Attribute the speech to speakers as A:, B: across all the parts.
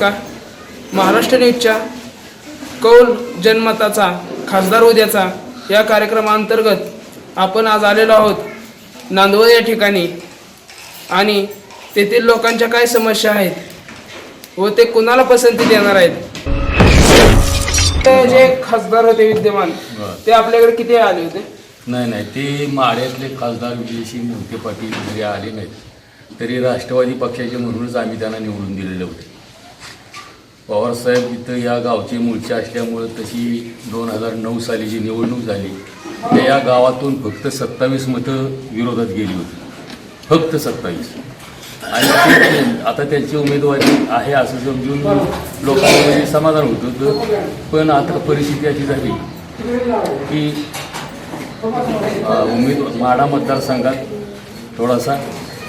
A: नमस्कार. महाराष्ट्र न्यूजच्या कौल जनमताचा खासदार उद्याचा या कार्यक्रमाअंतर्गत आपण आज आलेलो आहोत नांदवड या ठिकाणी. आणि तेथील लोकांच्या काय समस्या आहेत व ते कुणाला पसंती देणार आहेत? ते जे खासदार होते विद्यमान ते आपल्याकडे किती आले होते?
B: नाही नाही. ते माड्यातले खासदार विजयसिंग मोहिते पाटील जरी आले नाहीत. तरी राष्ट्रवादी पक्षाचे म्हणूनच आम्ही त्यांना निवडून दिलेले होते. पवारसाहेब इथं या गावचे मूळचे असल्यामुळं तशी दोन हजार नऊ साली जी निवडणूक झाली त्या या गावातून फक्त सत्तावीस मतं विरोधात गेली होती. फक्त सत्तावीस. आणि आता त्यांची उमेदवारी आहे असं समजून लोकांमध्ये समाधान होत होतं. पण आता परिस्थिती अशी झाली की उमेदवार माडा मतदारसंघात थोडासा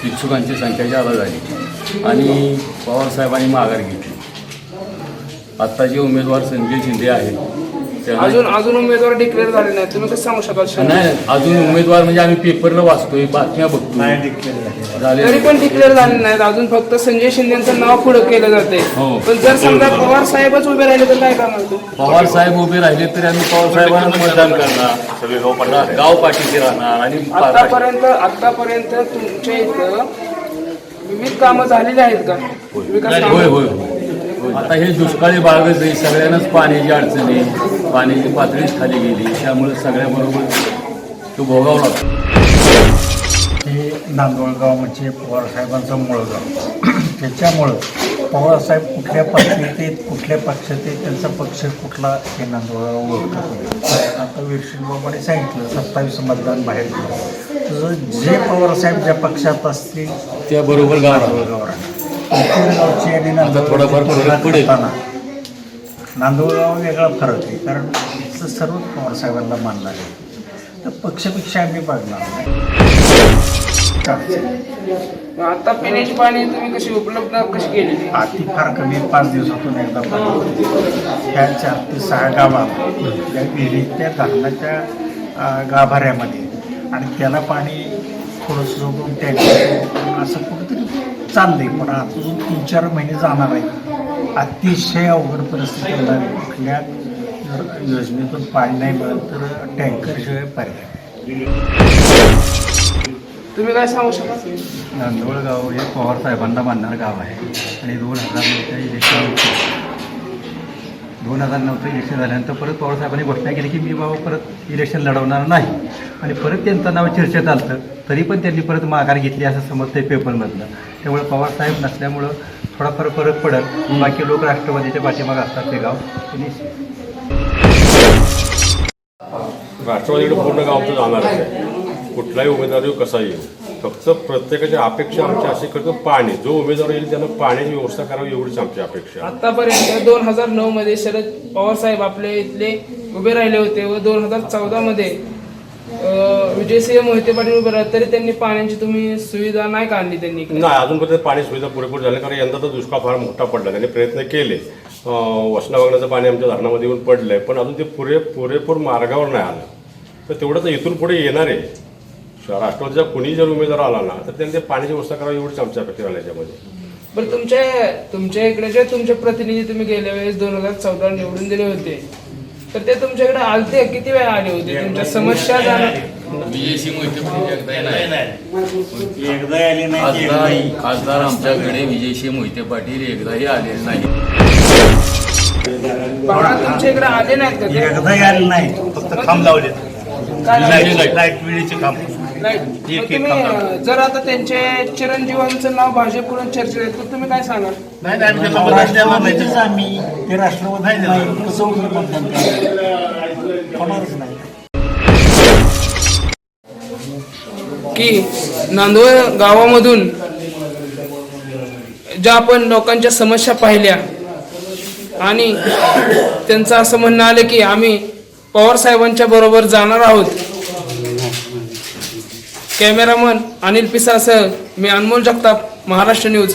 B: इच्छुकांची संख्या जादा झाली. आणि पवारसाहेबांनी माघार घेतली. आत्ता जे उमेदवार संजय शिंदे आहेत त्यांना
A: अजून अजून उमेदवार डिक्लेअर झाले नाही तुम्ही कसं सांगू शकाल?
B: नाही अजून उमेदवार म्हणजे आम्ही पेपरला वाचतोय बातम्या बघतो झाले
A: तरी पण डिक्लेअर झाले नाहीत. अजून फक्त संजय शिंदेचं नाव पुढे केलं जाते.
B: हो.
A: पण जर समजा पवार साहेबच उभे राहिले तर काय करणार तू?
B: पवार साहेब उभे राहिले तरी आम्ही पवार साहेबांना मतदान करणार? गाव पाठीशी राहणार आणि
A: आतापर्यंत आतापर्यंत तुमच्या इथं विविध कामं झालेली आहेत का? विकास
B: होय
A: कामं?
B: होय होय. आता हे दुष्काळी बाळगच आहे सगळ्यांनाच पाण्याची अडचण पाण्याची पातळीच खाली गेली. त्यामुळे सगळ्याबरोबर तो भोगावं लागतो.
C: हे नांदोळगाव म्हणजे पवारसाहेबांचं मुळगाव त्याच्यामुळं पवारसाहेब कुठल्या पक्षात आहेत कुठल्या पक्षात आहेत त्यांचा पक्ष कुठला हे नांदोळगाव ओळखत आता वीरशिंगबाबाने सांगितलं सत्तावीस मतदान बाहेर गेलं तर जे पवारसाहेब ज्या पक्षात असतील
B: त्याबरोबर गाव राहतो.
C: नांदोळगाव राहणार इतर गावची आणि
B: थोडाफार
C: नांदोळगावची
B: फरक
C: तुलना
B: पडेल.
C: करताना नांदोळगाव वेगळा फरक आहे कारण सर्व पवारसाहेबांना मानणार आहे. तर पक्षपेक्षा आम्ही बघणार नाही.
A: आता पिण्याची पाणी तुम्ही कशी उपलब्ध कशी केली?
C: अति फार कमी पाच दिवसातून एकदा पाणी ह्या चार ते सहा गावात त्या विहिरीत त्या धरणाच्या अं, गाभाऱ्यामध्ये. आणि त्याला पाणी थोडंसं जोडून टँकर असं कुठंतरी चाललंय. पण अजून तीन चार महिने जाणार आहे. अतिशय अवघड परिस्थिती होणार आहे. कुठल्या जर योजनेतून पाणी नाही मिळत तर टँकरशिवाय पर्याय.
A: तुम्ही काय सांगू शकाल
D: नांदोळगाव हे पवार साहेबांना मानणारं गाव आहे. आणि दोन हजार इलेक्शन दोन हजार नऊचं इलेक्शन झाल्यानंतर परत पवारसाहेबांनी घोषणा केली की मी बाबा परत इलेक्शन लढवणार नाही. आणि परत त्यांचं नाव चर्चेत आलं तरी पण त्यांनी परत माघार घेतली असं समजतंय पेपरमधलं. त्यामुळे पवारसाहेब नसल्यामुळं थोडाफार फरक पडत बाकी लोक राष्ट्रवादीच्या पाठीमागं असतात ते गाव.
E: राष्ट्रवादीकडे पूर्ण गावचं जाणारच आहे. कुठलाही उमेदवार येऊ कसा येईल? फक्त प्रत्येकाची अपेक्षा आमची अशी करतो पाणी. जो उमेदवार येईल त्यानं पाण्याची व्यवस्था करावी एवढीच आमची अपेक्षा. आहे.
A: आतापर्यंत दोन हजार नऊ मध्ये शरद पवार साहेब आपले इथले उभे राहिले होते व दोन हजार चौदा मध्ये अं, विजयसिंह मोहिते पाटील उभे राहिले तरी त्यांनी पाण्याची तुम्ही सुविधा नाही का आणली त्यांनी इकडे?
E: नाही अजूनपर्यंत पाणी सुविधा पुरेपूर झाली कारण यंदा तर दुष्काळ फार मोठा पडला. त्यांनी प्रयत्न केले. अं, वसना वागण्याचं पाणी आमच्या धरणामध्ये येऊन पडलंय पण अजून ते पुरे पुरेपूर मार्गावर नाही आलं. तर तेवढं तर इथून पुढे येणार आहे. राष्ट्रवादीचा कुणी जर उमेदवार आला ना तर त्यांनी ते पाण्याची व्यवस्था करावी एवढीच आमच्या अपेक्षा राहिली याच्यामध्ये.
A: बरं तुमच्या तुमच्या इकडे जे तुमचे प्रतिनिधी तुम्ही गेल्या वेळेस दोन हजार चौदा निवडून दिले होते तर ते तुमच्याकडे आलते? किती वेळा आले होते? तुमच्या समस्या
B: विजयसिंग मोहिते एकदा
C: आले नाही
B: खासदार आमच्याकडे विजयसिंह मोहिते पाटील एकदाही आलेले नाही.
A: तुमच्या इकडे आले नाहीत का ते?
C: एकदा आले नाही. फक्त खांब लावले
A: काय
C: लाइट लाइट वेळेचे काम
A: तुम्ही जर आता त्यांचे चिरंजीवांचं नाव भाजपकडून चर्चेत आहे तर तुम्ही काय सांगाल?
C: राष्ट्रवादीचेच आम्ही ते राष्ट्रवादी नाही कसं होतं मतदान होणारच नाही.
A: की नांदवळ गावामधून ज्या आपण लोकांच्या समस्या पाहिल्या आणि त्यांचं असं म्हणणं आलं की आम्ही पवार साहेबांच्या बरोबर जाणार आहोत कॅमेरामन अनिल पिसासह मी अनमोल जगताप महाराष्ट्र न्यूज.